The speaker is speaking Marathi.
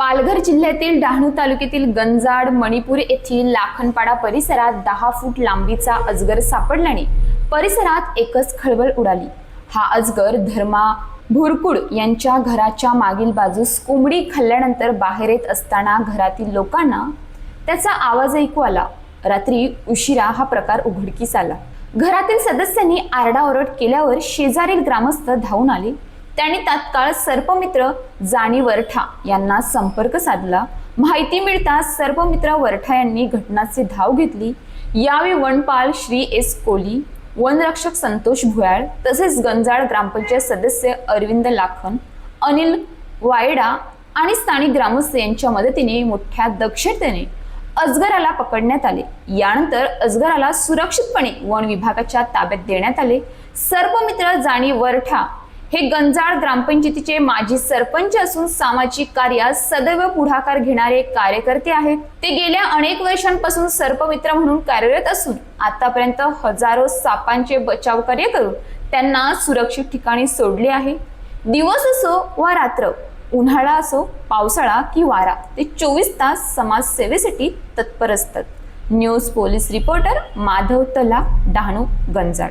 पालघर जिल्ह्यातील डहाणू तालुक्यातील गंजाड मणिपूर येथील लाखनपाडा परिसरात दहा फूट लांबीचा अजगर सापडल्याने परिसरात एकच खळबळ उडाली. हा अजगर धर्मा भुरकुड यांच्या घराच्या मागील बाजूस कोंबडी खाल्ल्यानंतर बाहेर येत असताना घरातील लोकांना त्याचा आवाज ऐकू आला. रात्री उशिरा हा प्रकार उघडकीस आला. घरातील सदस्यांनी आरडाओरड केल्यावर शेजारील ग्रामस्थ धावून आले. त्यांनी तात्काळ सर्पमित्र जाणी वरठा यांना संपर्क साधला. माहिती मिळताच सर्पमित्र वरठा यांनी घटनाची धाव घेतली. यावेळी वनपाल श्री एस कोली वनरक्षक संतोष भुयाळ तसेच गंजाळ ग्रामपंचायत सदस्य अरविंद लाखन अनिल वायडा आणि स्थानिक ग्रामस्थ यांच्या मदतीने मोठ्या दक्षतेने अजगराला पकडण्यात आले. यानंतर अजगराला सुरक्षितपणे वन विभागाच्या ताब्यात देण्यात आले. सर्पमित्र जाणी वरठा हे गंजाळ ग्रामपंचायतीचे माजी सरपंच असून सामाजिक कार्यात सदैव पुढाकार घेणारे कार्यकर्ते आहेत. ते गेल्या अनेक वर्षांपासून सर्पमित्र म्हणून कार्यरत असून आतापर्यंत हजारो सापांचे बचाव कार्य करून त्यांना सुरक्षित ठिकाणी सोडले आहे. दिवस असो वा रात्र उन्हाळा असो पावसाळा की वारा ते चोवीस तास समाजसेवेसाठी तत्पर असतात. न्यूज पोलीस रिपोर्टर माधव तला डहाणू गंजाड